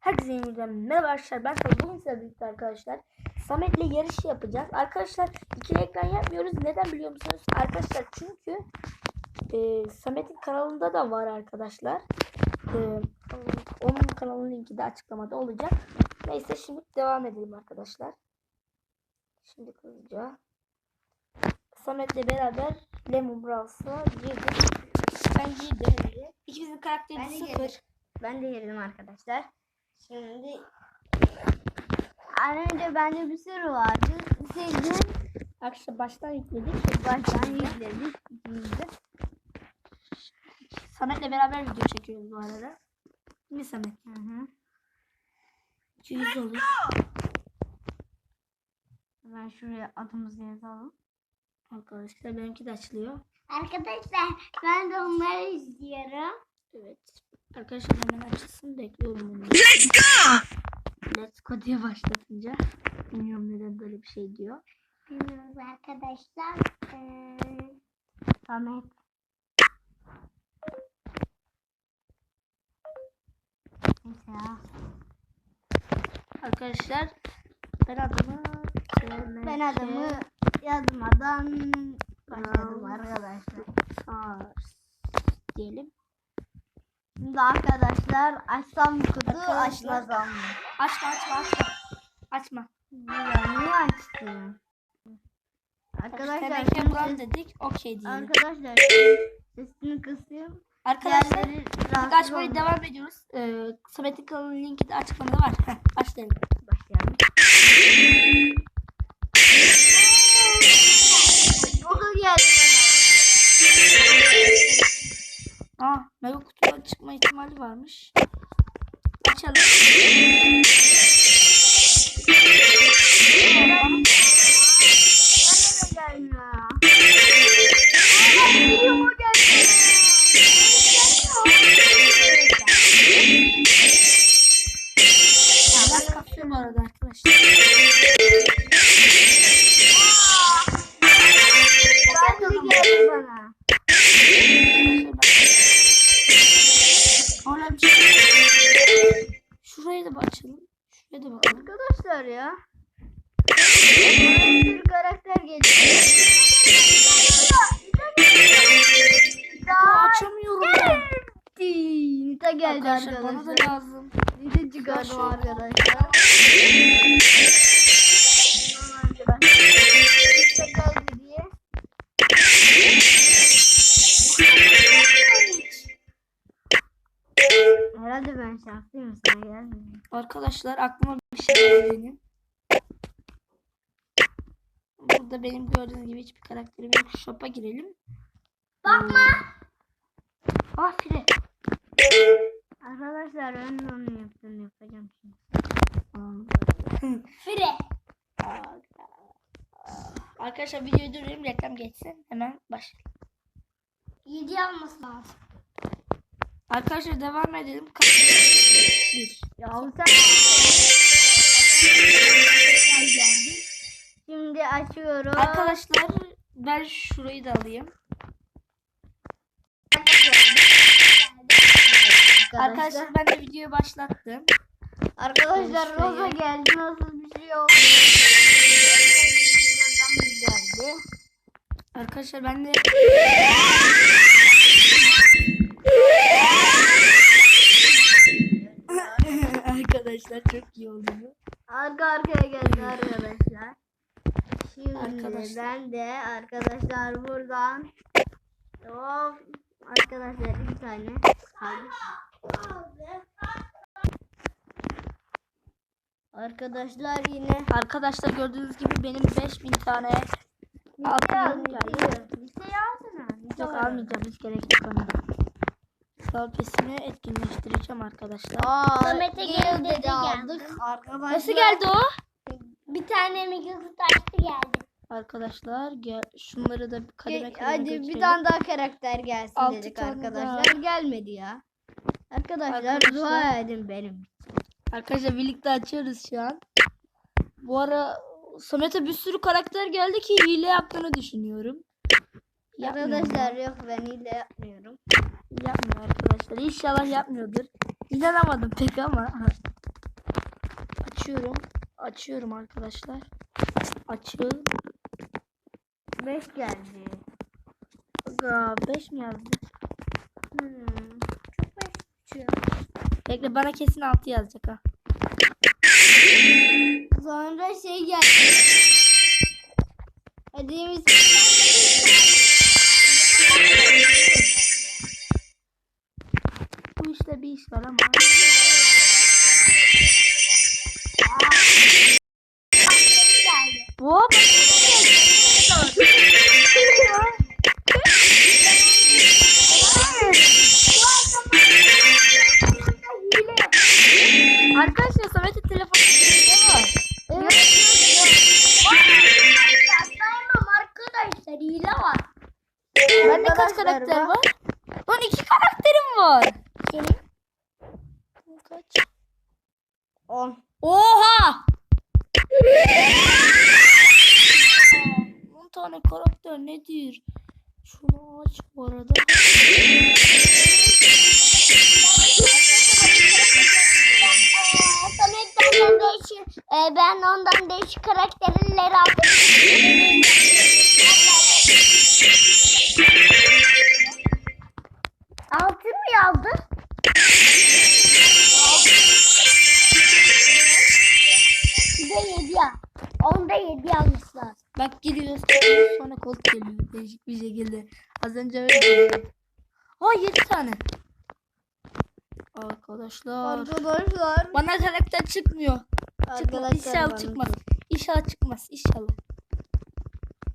Herkese yeniden merhaba arkadaşlar ben Samet. Bugün sizlerle birlikte arkadaşlar Samet'le yarış yapacağız. Arkadaşlar ikili ekran yapmıyoruz. Neden biliyor musunuz? Arkadaşlar çünkü e, Samet'in kanalında da var arkadaşlar. E, onun kanalının linki de açıklamada olacak. Neyse şimdi devam edelim arkadaşlar. Şimdi hızlıca Samet'le beraber Lemon Brawls'a girdik. Ben girdim. İkimizin karakteri Ben sıfır. girdim. Ben de girdim arkadaşlar. Şimdi az önce bende bir sürü vardı. Sildim. Arkadaşlar baştan yükledik. Baştan yükledik. ikimiz de. Samet'le beraber video çekiyoruz bu arada. Değil mi Samet? Hı hı. 200 olur. Ben şuraya adımızı yazalım. Arkadaşlar benimki de açılıyor. Arkadaşlar ben de onları izliyorum. Evet. Arkadaşlar hemen açılsın bekliyorum onu. Let's go! Let's go diye başlatınca. Bilmiyorum neden böyle bir şey diyor. Bilmiyoruz arkadaşlar. Ee, Samet. Neyse ya. Arkadaşlar ben adımı Ben adımı yazmadan başladım arkadaşlar. Sars diyelim. Şimdi arkadaşlar açsam kutu açmasam mı? Açma açma açma. Açma. Ya niye açtım? Arkadaşlar Arkadaşlar hemen şimdi dedik. Okey diyelim. arkadaşlar sesini kısayım. Arkadaşlar rahatsız açmaya devam ediyoruz. Ee, Samet'in kanalının linki de açıklamada var. Heh, başlayalım. Başlayalım. Google geldi Aa, çıkma ihtimali varmış. Açalım. bana. Hala bir şey. Şuraya da açalım. Şuraya da bakalım. Arkadaşlar ya. Bir karakter geliyor. Açamıyorum ben. Nita geldi Arkadaşlar bana da lazım. Nita. Tamam arkadaşlar. Arkadaşlar aklıma bir şey geldi benim. Burada benim gördüğünüz gibi hiçbir karakterim yok. Shop'a girelim. Bakma. Hmm. Ah fire. Arkadaşlar ben de onu yaptım yapacağım şimdi. fire. Arkadaşlar videoyu durayım reklam geçsin. Hemen başlayalım. 7 alması lazım. Arkadaşlar devam edelim. 1 Şimdi açıyorum. Arkadaşlar ben şurayı da alayım. Arkadaşlar ben de videoyu başlattım. Arkadaşlar ee, Rosa geldi. Nasıl bir şey oldu? Arkadaşlar ben de Arkadaşlar çok iyi oldu bu. Arka arkaya geldi arkadaşlar. Şimdi Arkadaşlar. ben de arkadaşlar buradan Of arkadaşlar bir tane kaldı. Arkadaşlar yine Arkadaşlar gördüğünüz gibi benim 5000 tane altınım geldi. Listeyi alsana. Liste Yok almayacağım hiç gerek yok ona. Sağ pesimi etkinleştireceğim arkadaşlar. Aa, Samet'e geldi dedi aldık geldi. arkadaşlar. Nasıl geldi o? Bir tane Miguel taştı geldi. Arkadaşlar gel şunları da bir kademe kademe Hadi bir tane daha karakter gelsin Altı dedik arkadaşlar. Gelmedi ya. Arkadaşlar, Arkadaşlar. dua edin benim. Arkadaşlar birlikte açıyoruz şu an. Bu ara Samet'e bir sürü karakter geldi ki hile yaptığını düşünüyorum. Arkadaşlar yok ben hile yapmıyorum. Yapmıyor arkadaşlar. İnşallah yapmıyordur. İnanamadım pek ama. açıyorum. Açıyorum arkadaşlar. Açın. 5 geldi. Aga 5 mi yazdı? Hmm. Çok uçuyor. Bekle bana kesin 6 yazacak ha. Sonra şey geldi. Hediyemiz Bu var ama. Hop. Arkadaşlar Samet'in telefonunda ne var? Saymam arkadaşlar hile var. Bende kaç karakter var? Lan iki karakterim var. Senin Kaç? 10. Oha! 10 tane karakter nedir? Şunu aç bu arada. Ee, Samet benden değişik, ben ondan değişik karakterleri aldım. Bak giriyoruz sonra kod geliyor değişik bir şekilde. Az önce öyle. Aa 7 tane. Arkadaşlar. Arkadaşlar. Bana karakter çıkmıyor. Çıkmaz. İnşallah çıkmaz. İnşallah çıkmaz. İnşallah.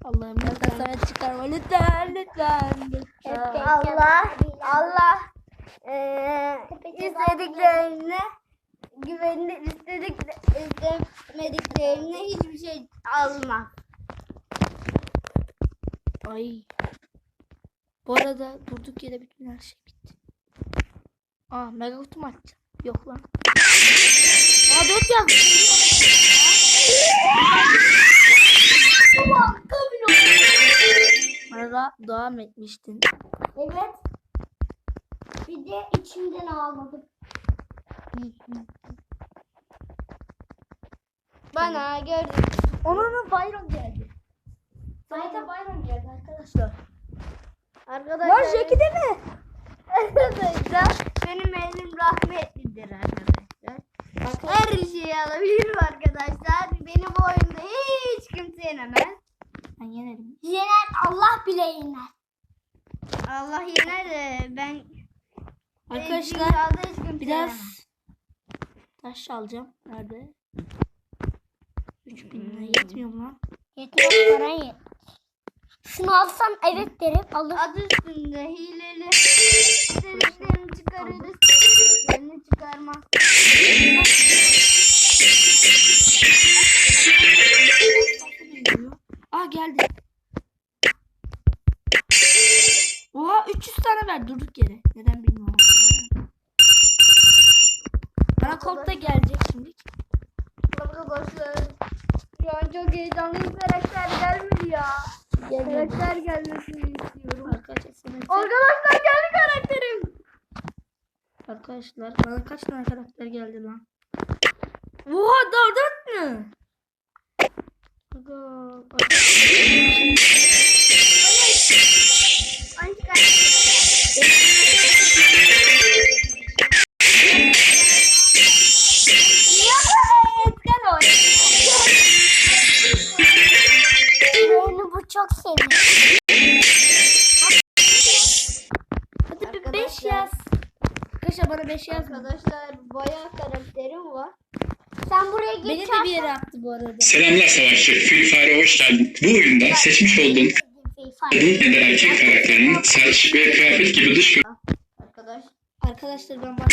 Allah'ım lütfen Samet çıkarma. Lütfen lütfen. lütfen. Allah Allah eee istediklerine güvenli istedik istemediklerine hiçbir şey alma. Ay. Bu arada durduk yere bütün her şey bitti. Aa mega kutu mu açacağım? Yok lan. Aa 4 yazdım. Bana devam etmiştin. Evet. Bir de içimden ağladım. Bana gördüm. Onun bayram geldi. Samet'e bayram geldi arkadaşlar. Arkadaşlar. Lan Jackie de mi? Arkadaşlar benim elim rahmetlidir arkadaşlar. Her şeyi alabilirim arkadaşlar. Beni bu oyunda hiç kimse yenemez. Ben yenerim. Yener Allah bile yener. Allah yener de ben Arkadaşlar biraz yenemez. taş alacağım. Nerede? 3000 lira yetmiyor mu lan? Yetmez paran yet. Şunu alsam evet derim alır. Adı üstünde hileli. İstediklerini çıkarırız. İstediklerini çıkarmaz. Aa geldi. Oha 300 tane ver durduk yere. Neden bilmiyorum. Bana da gelecek şimdi. Arkadaşlar şu an çok heyecanlıyım. Ya. Karakter gelmesini istiyorum. Arkadaşlar Arkadaşlar geldi karakterim. Arkadaşlar bana kaç tane karakter geldi lan? Oha dört mü? Aga, aga. Arkadaşlar bana 5 yazma. Arkadaşlar bayağı karakterim var. Sen buraya git. Beni de bir yere attı bu arada. Selamlar Savaşçı. Free Fire'a hoş geldin. Bu oyunda seçmiş olduğun kadın ya da erkek karakterinin saç ve kıyafet gibi dış Arkadaş. Arkadaşlar ben bak.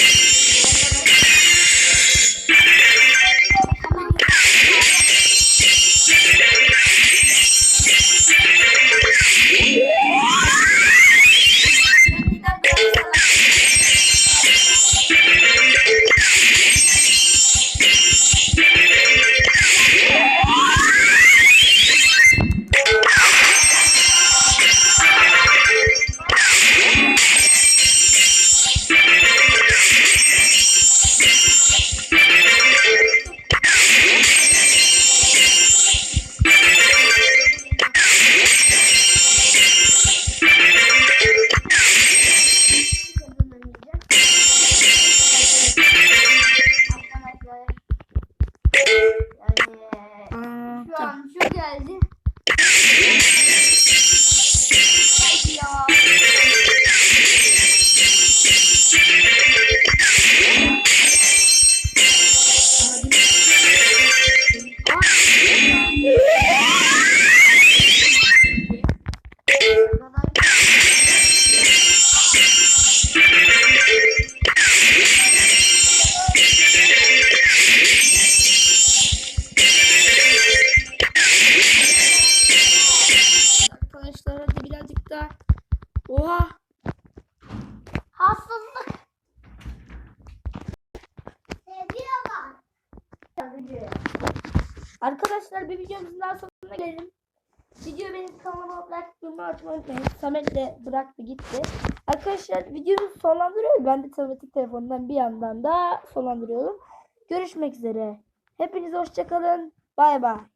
Arkadaşlar bir videomuzun daha sonuna gelelim. Video benim kanalıma like tıklamayı açmayı unutmayın. Samet de bıraktı gitti. Arkadaşlar videoyu sonlandırıyoruz. Ben de Samet'in telefonundan bir yandan da sonlandırıyorum. Görüşmek üzere. Hepinize hoşçakalın. Bay bay.